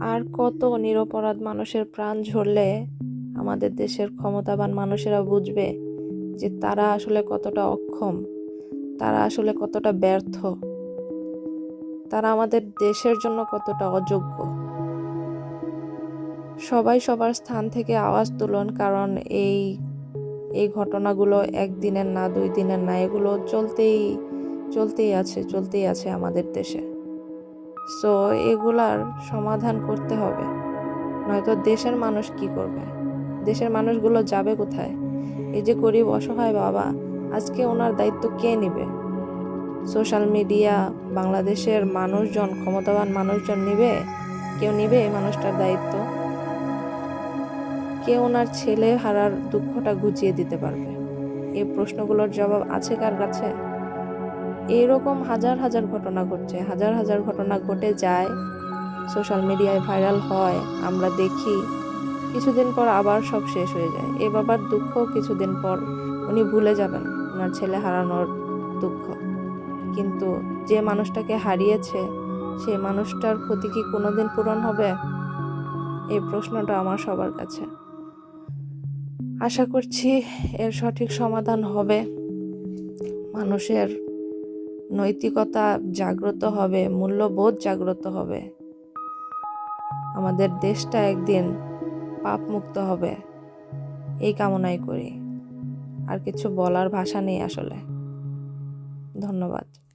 আর কত নিরপরাধ মানুষের প্রাণ ঝরলে আমাদের দেশের ক্ষমতাবান মানুষেরা বুঝবে যে তারা আসলে কতটা অক্ষম, তারা আসলে কতটা ব্যর্থ, তারা আমাদের দেশের জন্য কতটা অযোগ্য। সবাই সবার স্থান থেকে আওয়াজ তুলুন, কারণ এই এই ঘটনাগুলো একদিনের না দুই দিনের না, এগুলো চলতেই চলতেই আছে চলতেই আছে আমাদের দেশে। সো এগুলার সমাধান করতে হবে। নয়তো দেশের মানুষ কি করবে? দেশের মানুষগুলো যাবে কোথায়? এই যে গরিব অসহায় বাবা, আজকে ওনার দায়িত্ব কে নেবে? সোশ্যাল মিডিয়া বাংলাদেশের মানুষজন, ক্ষমতাবান মানুষজন নেবে? কেউ নেবে এই মানুষটার দায়িত্ব? কে ওনার ছেলে হারার দুঃখটা ঘুচিয়ে দিতে পারবে? এই প্রশ্নগুলোর জবাব আছে কার কাছে? এইরকম হাজার হাজার ঘটনা ঘটছে, হাজার হাজার ঘটনা ঘটে যায় সোশ্যাল মিডিয়ায় ভাইরাল হয়, আমরা দেখি, কিছুদিন পর আবার সব শেষ হয়ে যায়। এ বাবার দুঃখ কিছুদিন পর উনি ভুলে যাবেন ওনার ছেলে হারানোর দুঃখ। কিন্তু যে মানুষটাকে হারিয়েছে সেই মানুষটার ক্ষতি কি কোনোদিন পূরণ হবে? এই প্রশ্নটা আমার সবার কাছে। আশা করছি এর সঠিক সমাধান হবে। মানুষের নৈতিকতা জাগ্রত হবে, মূল্যবোধ জাগ্রত হবে। আমাদের দেশটা একদিন পাপমুক্ত হবে, এই কামনাই করি। আর কিছু বলার ভাষা নেই আসলে। ধন্যবাদ।